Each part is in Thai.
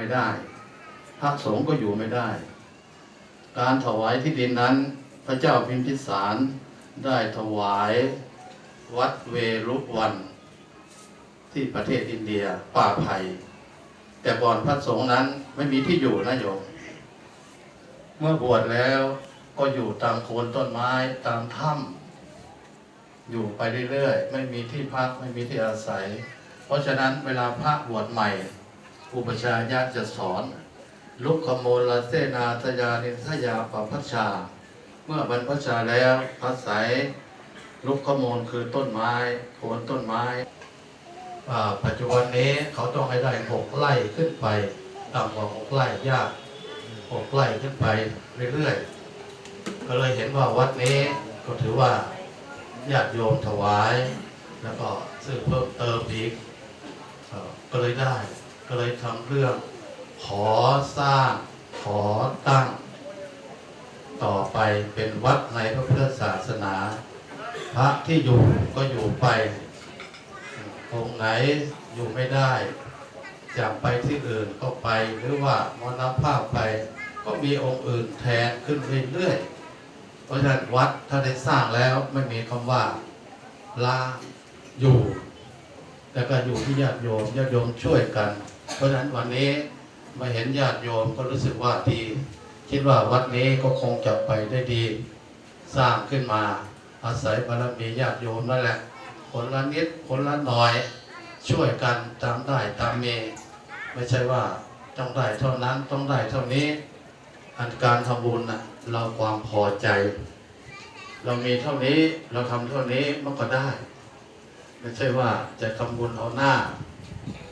ไม่ได้พระสงฆ์ก็อยู่ไม่ได้ การถวายที่ดินนั้น พระเจ้าพิมพิสารได้ถวายวัดเวรุวัน ที่ประเทศอินเดียป่าไผ่แต่ก่อนพระสงฆ์นั้นไม่มีที่อยู่นะโยมเมื่อบวชแล้วก็อยู่ตามโคนต้นไม้ตามถ้ำอยู่ไปเรื่อยๆ ไม่มีที่พักไม่มีที่อาศัย เพราะฉะนั้นเวลาพระบวชใหม่ อุปชาย์จะสอน ลุกขโมลเสนาสยานิสยาปพัชชา เมื่อบรรพชาแล้วอาศัยลุกขโมลคือต้นไม้โคนต้นไม้ปัจจุบันนี้เขาต้องให้ได้หกไร่ขึ้นไปต่ำกว่าหกไร่ยากหกไร่ขึ้นไปเรื่อยๆ ก็เลยเห็นว่าวัดนี้ก็ถือว่าญาติโยมถวาย แล้วก็ซื้อเพิ่มเติมอีกก็เลยได้ ก็เลยทำเรื่อง ขอสร้าง ขอตั้ง ต่อไปเป็นวัดในพระพุทธศาสนา พระที่อยู่ก็อยู่ไปองค์ไหนอยู่ไม่ได้จะไปที่อื่นก็ไปหรือว่ามรณภาพไป ก็มีองค์อื่นแทนขึ้นเรื่อยๆเพราะฉะนั้นวัดถ้าได้สร้างแล้วไม่มีคำว่าลาอยู่ แต่ก็อยู่ที่ญาติโยมญาติโยมช่วยกัน เพราะฉะนั้นวันนี้มาเห็นญาติโยมก็รู้สึกว่าดี คิดว่าวัดนี้ก็คงจะไปได้ดี สร้างขึ้นมาอาศัยบารมีญาติโยมนั่นแหละคนละนิดคนละหน่อย ช่วยกันตามได้ตามมีไม่ใช่ว่าต้องได้เท่านั้นต้องได้เท่านี้ อันการทำบุญนะเราความพอใจ เรามีเท่านี้เราทำเท่านี้มันก็ได้ ไม่ใช่ว่าจะทำบุญเอาหน้า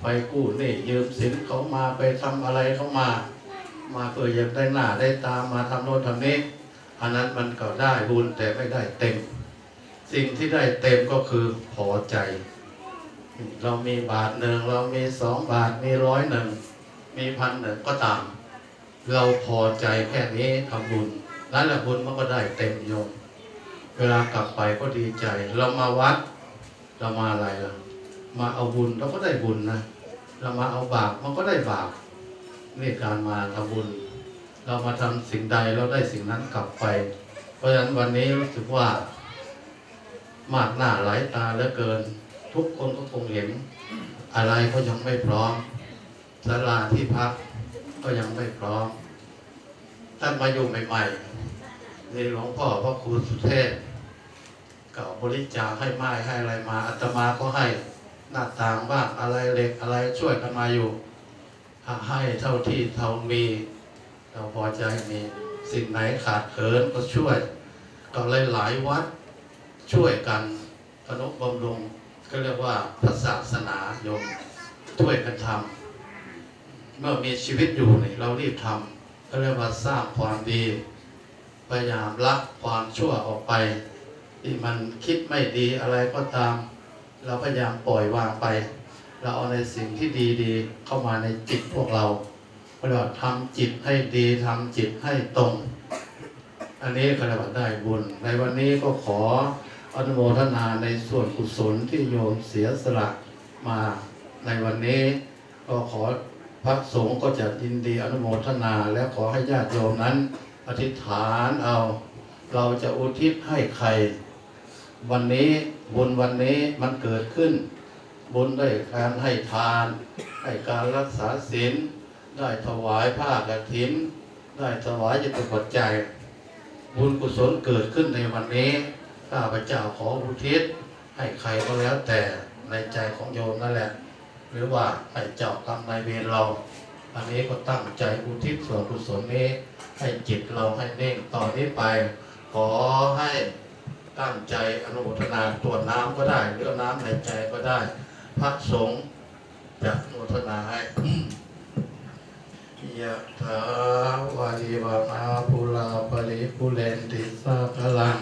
ไปกู้หนี่ยืมสินเขามาไปทำอะไรเขามา มาเพื่ออยากได้หน้าได้ตามมาทำโน่นทำนี้อันนั้นมันก็ได้บุญแต่ไม่ได้เต็ม สิ่งที่ได้เต็มก็คือพอใจ เรามีบาทหนึ่งเรามีสองบาทมีร้อยหนึ่งมีพันหนึ่งก็ตาม เราพอใจแค่นี้ทำบุญนั่นแหละบุญมันก็ได้เต็มโยมเวลากลับไปก็ดีใจ เรามาวัด เรามาอะไรล่ะ มาเอาบุญเราก็ได้บุญนะเรามาเอาบาปมันก็ได้บาปนี่การมาทำบุญ เรามาทำสิ่งใดเราได้สิ่งนั้นกลับไป เพราะฉะนั้นวันนี้รู้สึกว่ามากหน้าหลายตาเหลือเกิน ทุกคนก็คงเห็น อะไรก็ยังไม่พร้อมศาลาที่พักก็ยังไม่พร้อมท่านมาอยู่ใหม่ๆนี่หลวงพ่อพระครูสุเทพก็บริจาคให้ไม้ให้อะไรมาอาตมาก็ให้ หน้าต่างบ้างอะไรเหล็กอะไรช่วยกันมาอยู่ให้เท่าที่เท่ามี เราพอใจมีสิ่งไหนขาดเขินก็ช่วย ก็เลยหลายวัดช่วยกันอนุบำรุงก็เรียกว่าพระศาสนาโยมช่วยกันทำเมื่อมีชีวิตอยู่เนี่ยเรารีบทำก็เรียกว่าสร้างความดีพยายามละความชั่วออกไป ที่มันคิดไม่ดีอะไรก็ตาม เราพยายามปล่อยวางไป เราเอาในสิ่งที่ดีๆ เข้ามาในจิตพวกเราเราทำจิตให้ดีทำจิตให้ตรง อันนี้ก็เรียกว่าได้บุญ ในวันนี้ก็ขออนุโมทนาในส่วนกุศลที่โยมเสียสละมาในวันนี้ ก็ขอพระสงฆ์ก็จะยินดีอนุโมทนา และขอให้ญาติโยมนั้น อธิษฐานเอา เราจะอุทิศให้ใคร วันนี้บุญวันนี้มันเกิดขึ้น บุญได้การให้ทานให้การรักษาศีลได้ถวายผ้ากฐิน ได้ถวายจตุปัจจัยบุญกุศลเกิดขึ้นในวันนี้ข้าพเจ้าขออุทิศ ให้ใครก็แล้วแต่ในใจของโยมนั่นแหละ หรือว่าให้เจ้ากรรมนายเวรเรา อันนี้ก็ตั้งใจอุทิศส่วนกุศลนี้ ให้จิตเราให้เน่งต่อนนี้ไป ขอให้ ตั้งใจอนุโมทนาตรวจน้ำก็ได้หรือเอาน้ำในใจก็ได้ พระสงฆ์จะอนุโมทนาให้ยะถาวาริวะมาปุลาปริปุเรนติสาพลัง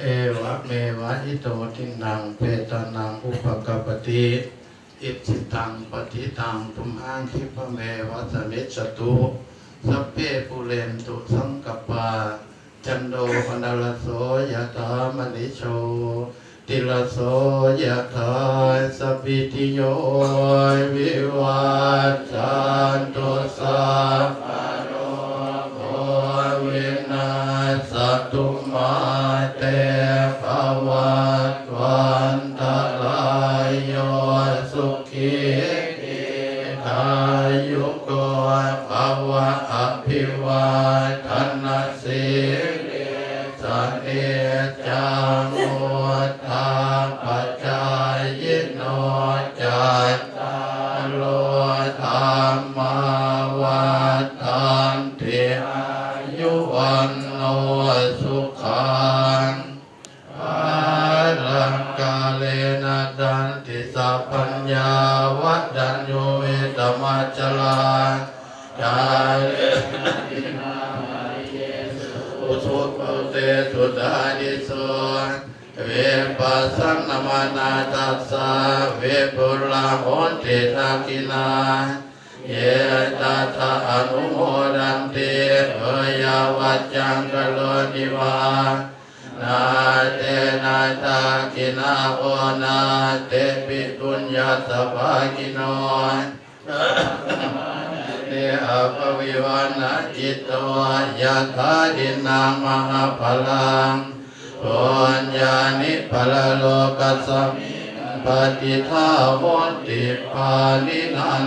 เอวะเมวะอิโตทินังเปตานังอุปกปปติอิจิตังปฏิตังตุมหังคิปเมวะสมิจตุสัพเพปุเรนตุสังกปปา จันโดปนรโสยะธามณิโชติลโสยะถาสปิติโยวิวัจจันโตสัพพโรโควินาสตุมาเตภวัตวันตรายโยสุขีติอายุโกภวะอภิวาทัน มาวัฏานติอายุวันโนสุขังอาลังกาเลนะดันติสัพพัญญาวัดดันโยเวตมัจจลากาเลนะตินามาริเยสุสุปเตสุดานิโสเวปัสสันมานาตัสสะเวปุลาโหนติทักินา เยตัสสะอนุโมดันติเอยาวัจจังกโลนิวานาเตนาตากินาโอนาเตปิตุญญาสภากินโนเตอภวิวันจิตโตยะธาดินามหาพลังปุญญานิพลโลกัสสมิปฏิทาโหติปาลินัน